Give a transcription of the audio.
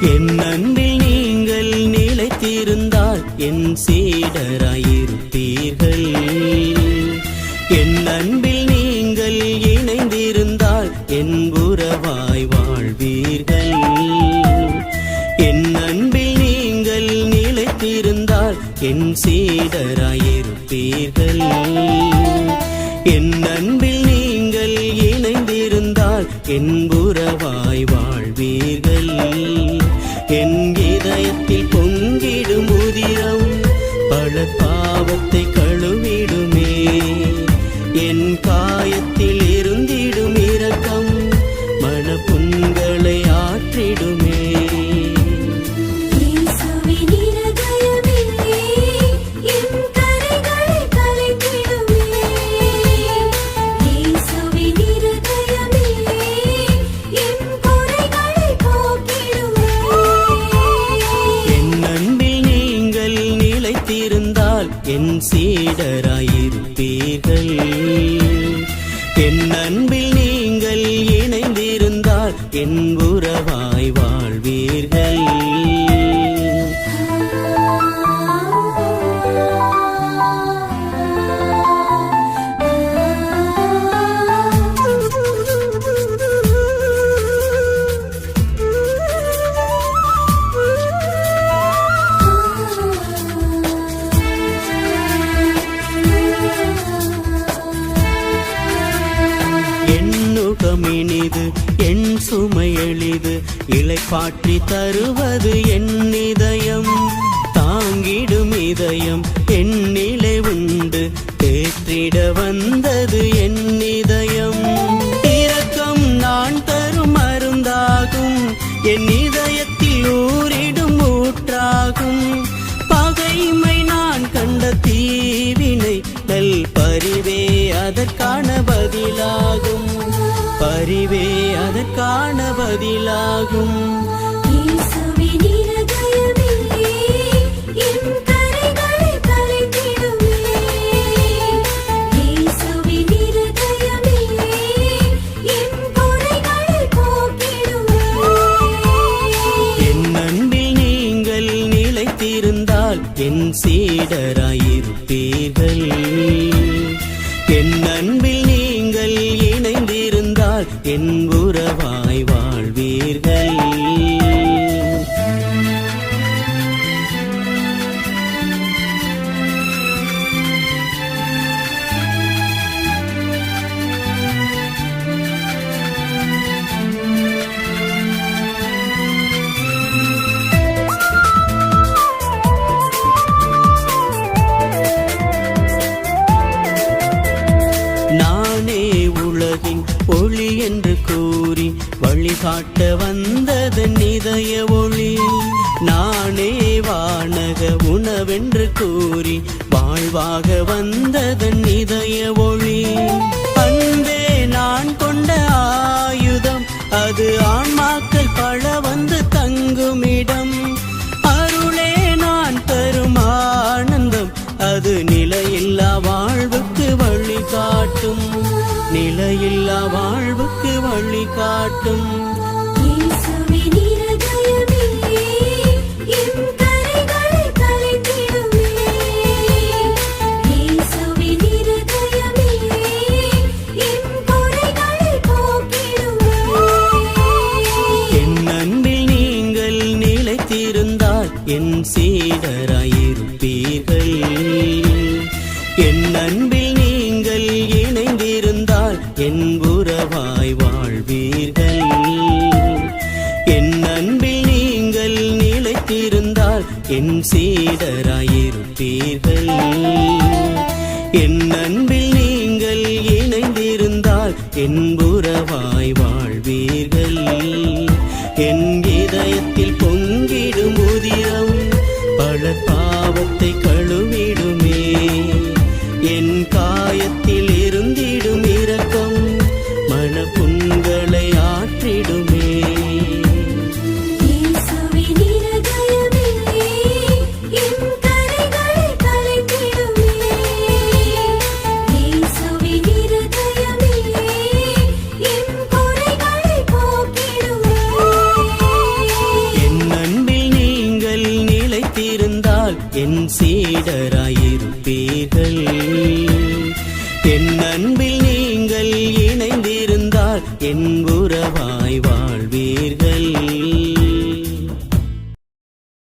என் அன்பில் நீங்கள் நிலைத்திருந்தால் என் சீடராயிருப்பீர்கள். என் அன்பில் நீங்கள் இணைந்திருந்தால் என் உறவாய் வாழ்வீர்கள். என் அன்பில் நீங்கள் நிலைத்திருந்தால் என் சீடராயிருப்பீர்கள். என் அன்பில் நீங்கள் இணைந்திருந்தால் என் உறவாய் வாழ்வீர்கள். என் என் சீடராயிருப்பீர்கள். என் அன்பில் நீங்கள் இணைந்திருந்தால் என் எண்ணுகமினிது என் சுமை எளிது இலைப்பாற்றி தருவது என் இதயம். தாங்கிடும் இதயம் என் நிலை உண்டு தேற்றிட வந்தது என் இதயம். இரக்கம் நான் தரும் மருந்தாகும் என் இதயத்தில் ஊரிடும் ஊற்றாகும். அன்பில் நீங்கள் நிலைத்திருந்தால் என் சீடராயிருப்பீர்கள். என் அன்பில் என் உறவாய் வாழ்வீர்கள். உலகின் ஒளி என்று கூறி வழிகாட்ட வந்ததன் நிதய ஒளி. நானே வானக உணவென்று கூறி வாழ்வாக வந்ததன் நிதய ஒளி. அன்பே நான் கொண்ட ஆயுதம் அது ஆன்மாக்கள் பல வந்து நிலையில்லா வாழ்வுக்கு வழி காட்டும். என் கரைகளை கலைத்திடுமே இயேசுவின் என்புறவாய் வாழ்வீர்கள். என் அன்பில் நீங்கள் நிலைத்திருந்தால் என் சீடராயிருப்பீர்கள். என் அன்பில் நீங்கள் இணைந்திருந்தால் என்புறவாய் வாழ்வீர்கள். என் இதயத்தில் பொங்கிடும் உதிரம் பல பாவத்தில் சீடராயிருப்பீர்கள் என் அன்பில் நீங்கள் இணைந்திருந்தால் என் உறவாய் வாழ்வீர்கள்.